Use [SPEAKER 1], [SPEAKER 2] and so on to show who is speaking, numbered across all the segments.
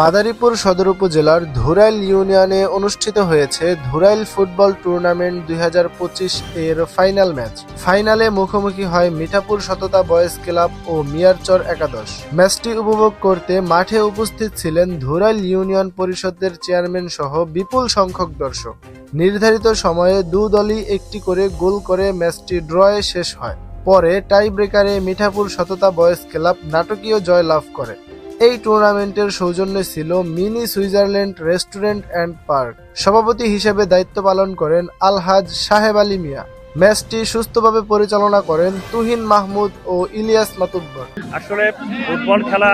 [SPEAKER 1] মাদারীপুর সদর উপজেলার ধুরাইল ইউনিয়নে অনুষ্ঠিত হয়েছে ধুরাইল ফুটবল টুর্নামেন্ট দুই হাজার পঁচিশ এর ফাইনাল ম্যাচ। ফাইনালে মুখোমুখি হয় মিঠাপুর সততা বয়েজ ক্লাব ও মিয়ারচর একাদশ। ম্যাচটি উপভোগ করতে মাঠে উপস্থিত ছিলেন ধুরাইল ইউনিয়ন পরিষদের চেয়ারম্যান সহ বিপুল সংখ্যক দর্শক। নির্ধারিত সময়ে দু দলই একটি করে গোল করে ম্যাচটি ড্রয়ে শেষ হয়। পরে টাই ব্রেকারে মিঠাপুর সততা বয়েজ ক্লাব নাটকীয় জয় লাভ করে। এই টুর্নামেন্টের সৌজন্যে ছিল mini Switzerland restaurant and park. সভাপতি হিসেবে দায়িত্ব পালন করেন আলহাজ সাহেব আলী মিয়া। ম্যাচটি সুস্থভাবে পরিচালনা করেন তুহিন মাহমুদ ও ইলিয়াস মাতুব্বর।
[SPEAKER 2] আসলে ফুটবল খেলা,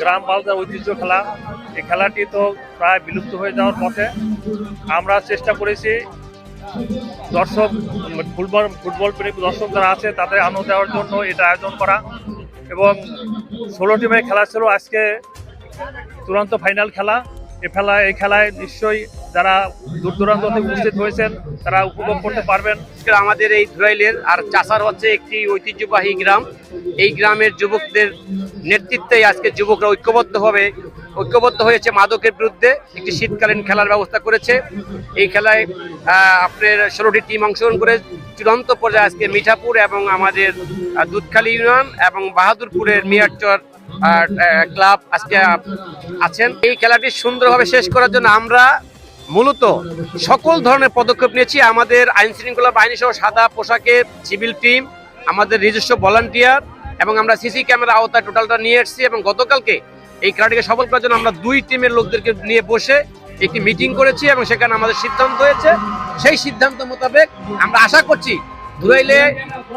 [SPEAKER 2] গ্রাম বালদার ঐতিহ্য খেলা, এই খেলাটি তো প্রায় বিলুপ্ত হয়ে যাওয়ার পথে আমরা চেষ্টা করেছি দর্শক, ফুটবল ফুটবল প্রেমী দর্শক যারা আছে, তাদের আনন্দ দেওয়ার জন্য এটা আয়োজন করা এবং ষোলো টিমের খেলা ছিল। আজকে চূড়ান্ত ফাইনাল খেলা। এ খেলা এই খেলায় নিশ্চয়ই যারা দূর দূরান্ত থেকে উপস্থিত হয়েছেন, তারা উপভোগ করতে পারবেন।
[SPEAKER 3] আমাদের এই ধুরাইলের আর চাষার হচ্ছে একটি ঐতিহ্যবাহী গ্রাম। এই গ্রামের যুবকদের নেতৃত্বে আজকে যুবকরা ঐক্যবদ্ধভাবে ঐক্যবদ্ধ হয়েছে মাদকের বিরুদ্ধে একটি শীতকালীন খেলার ব্যবস্থা করেছে। এই খেলায় আপনার ষোলোটি টিম অংশগ্রহণ করে চূড়ান্ত পর্যায়ে আজকে মিঠাপুর এবং আমাদের দুধখালি ইউনিয়ন এবং বাহাদুরপুরের মিয়ারচর ক্লাব আজকে আছেন। এই খেলাটি সুন্দরভাবে শেষ করার জন্য আমরা মূলত সকল ধরনের পদক্ষেপ নিয়েছি। আমাদের আইন শৃঙ্খলা বাহিনী সহ সাদা পোশাকে সিভিল টিম, আমাদের নিজস্ব ভলান্টিয়ার এবং আমরা সিসি ক্যামেরা আওতায় টোটালটা নিয়ে এসেছি এবং গতকালকে এই খেলাটিকে সফল করার জন্য আমরা দুই টিমের লোকদেরকে নিয়ে বসে একটি মিটিং করেছি এবং সেখানে আমাদের সিদ্ধান্ত হয়েছে। সেই সিদ্ধান্ত মোতাবেক আমরা আশা করছি ধুরাইলে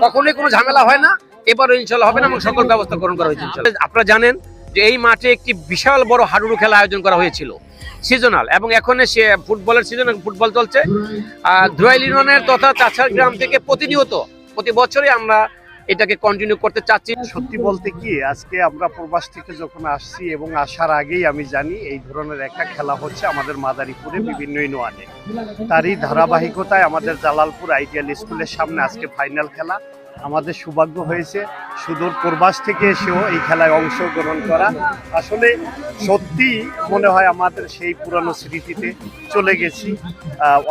[SPEAKER 3] কখনোই কোনো ঝামেলা হয় না। এবারও ইনশাল্লাহ হবে না এবং সকল ব্যবস্থা গ্রহণ করা হয়েছে। আপনারা জানেন যে এই মাঠে একটি বিশাল বড় হাডুডু খেলা আয়োজন করা হয়েছিল সিজনাল এবং এখন সে ফুটবলের সিজন ফুটবল চলছে। আহ, ধুরাইল ইউনিয়নের তথা চাচার গ্রাম থেকে প্রতিনিয়ত প্রতি বছরই আমরা এটাকে কন্টিনিউ করতে চাচ্ছি।
[SPEAKER 4] সত্যি বলতে কি, আজকে আমরা প্রবাস থেকে যখন আসছি এবং আসার আগেই আমি জানি এই ধরনের একটা খেলা হচ্ছে আমাদের মাদারীপুরে বিভিন্ন ইউনিয়নে। তারই ধারাবাহিকতায় আমাদের জালালপুর আইডিয়াল স্কুলের সামনে আজকে ফাইনাল খেলা। আমাদের সৌভাগ্য হয়েছে সুদূর প্রবাস থেকে এসেও এই খেলায় অংশগ্রহণ করা। আসলে সত্যি মনে হয় আমাদের সেই পুরানো স্মৃতিতে চলে গেছি।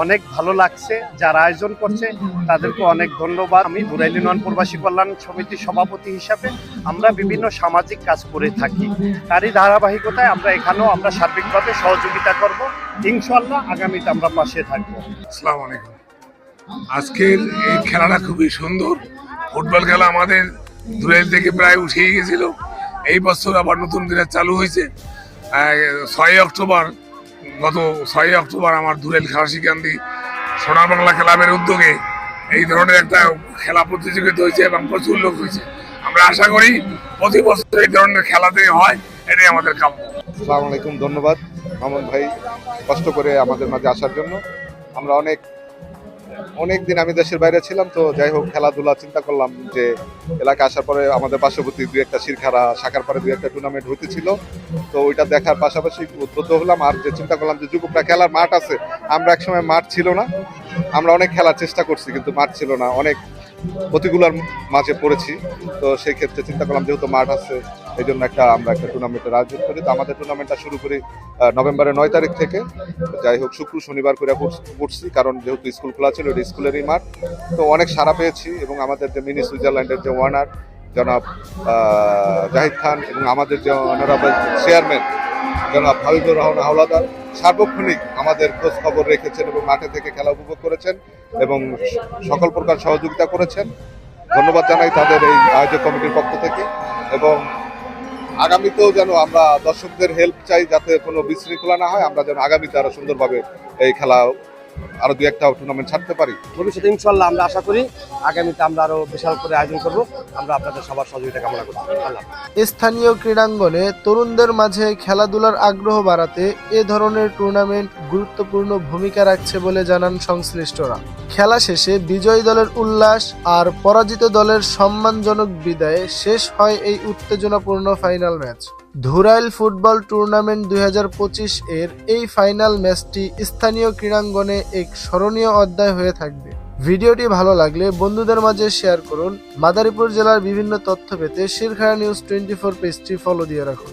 [SPEAKER 4] অনেক ভালো লাগছে, যারা আয়োজন করছে তাদেরকে অনেক ধন্যবাদ। আমি দুরাইল ইউনিয়ন প্রবাসী কল্যাণ সমিতির সভাপতি হিসাবে আমরা বিভিন্ন সামাজিক কাজ করে থাকি। তারই ধারাবাহিকতায় আমরা এখানেও আমরা সার্বিকভাবে সহযোগিতা করব। ইনশাল্লাহ আগামীতে আমরা পাশে থাকব।
[SPEAKER 5] আসসালামু আলাইকুম। আজকের এই খেলাটা খুবই সুন্দর। ফুটবল খেলা আমাদের দুরাইল থেকে প্রায় উঠেই গেছিল। এই বছর আবার নতুন করে চালু হয়েছে। ছয় অক্টোবর, গত ছয় অক্টোবর আমার দুরাইল খেলা শিকান্দি সোনা বাংলা ক্লাবের উদ্যোগে এই ধরনের একটা খেলা প্রতিযোগিতা হয়েছে এবং প্রচুর লোক হয়েছে। আমরা আশা করি প্রতি বছর এই ধরনের খেলাতে হয়, এটাই আমাদের কাম্য।
[SPEAKER 6] আসসালামু আলাইকুম, ধন্যবাদ। মামুন ভাই, কষ্ট করে আমাদের মাঝে আসার জন্য। আমরা অনেক অনেক দিন আমি দেশের বাইরে ছিলাম, তো যাই হোক, খেলাধুলা চিন্তা করলাম যে এলাকা আসার পরে আমাদের পার্শ্ববর্তী দুই একটা শিরখারা, শাখার পরে দুই একটা টুর্নামেন্ট হইতেছিল। তো ওইটা দেখার পাশাপাশি উদ্বুদ্ধ হলাম আর যে চিন্তা করলাম যে যুবকরা খেলার মাঠ আছে, আমরা একসময় মাঠ ছিল না। আমরা অনেক খেলার চেষ্টা করছি, কিন্তু মাঠ ছিল না। অনেক প্রতিকূলার মাঝে পড়েছি। তো সেই ক্ষেত্রে চিন্তা করলাম, যেহেতু মাঠ আছে এই জন্য একটা আমরা একটা টুর্নামেন্টের আয়োজন করি। তো আমাদের টুর্নামেন্টটা শুরু করি নভেম্বরের নয় তারিখ থেকে। যাই হোক, শুক্র, শনিবার করে করছ- কারণ যেহেতু স্কুল খোলা ছিল, এটা স্কুলেরই মাঠ। তো অনেক সাড়া পেয়েছি এবং আমাদের যে মিনি সুইজারল্যান্ডের যে ওয়ানার, জনাব জাহিদ খান এবং আমাদের যে অনারাবল চেয়ারম্যান জনাব হাবিবুর রহমান হাওলাদার, সার্বক্ষণিক আমাদের খোঁজ খবর রেখেছেন এবং মাঠে থেকে খেলা উপভোগ করেছেন। এবং সকল প্রকার সহযোগিতা করেছেন। ধন্যবাদ জানাই তাদের এই আয়োজক কমিটির পক্ষ থেকে এবং আগামীতেও যেন আমরা দর্শকদের হেল্প চাই যাতে কোনো বিশৃঙ্খলা না হয়, আমরা যেন আগামীতে আরও সুন্দরভাবে এই খেলা আরও দু একটা টুর্নামেন্ট ছাড়তে পারি?
[SPEAKER 7] ভবিষ্যতে ইনশাল্লাহ আমরা আশা করি আগামীতে আমরা আরও বিশাল করে আয়োজন করব। আমরা আপনাদের সবার সহযোগিতা কামনা করছি। আল্লাহ
[SPEAKER 1] স্থানীয় ক্রীড়াঙ্গনে তরুণদের মাঝে খেলাধুলার আগ্রহ বাড়াতে এ ধরনের টুর্নামেন্ট গুরুত্বপূর্ণ ভূমিকা রাখছে বলে জানান সংশ্লিষ্টরা। খেলা শেষে বিজয়ী দলের উল্লাস আর পরাজিত দলের সম্মানজনক বিদায়ে শেষ হয় এই উত্তেজনাপূর্ণ final match Dhurail football tournament দু হাজার পঁচিশ এর এই ফাইনাল ম্যাচটি স্থানীয় ক্রীড়াঙ্গনে এক স্মরণীয় অধ্যায় হয়ে থাকবে। ভিডিওটি ভালো লাগলে বন্ধুদের মাঝে শেয়ার করুন। মাদারীপুর জেলার বিভিন্ন তথ্য পেতে শিরখানা নিউজ টোয়েন্টি ফোর পেজটি ফলো দিয়ে রাখুন।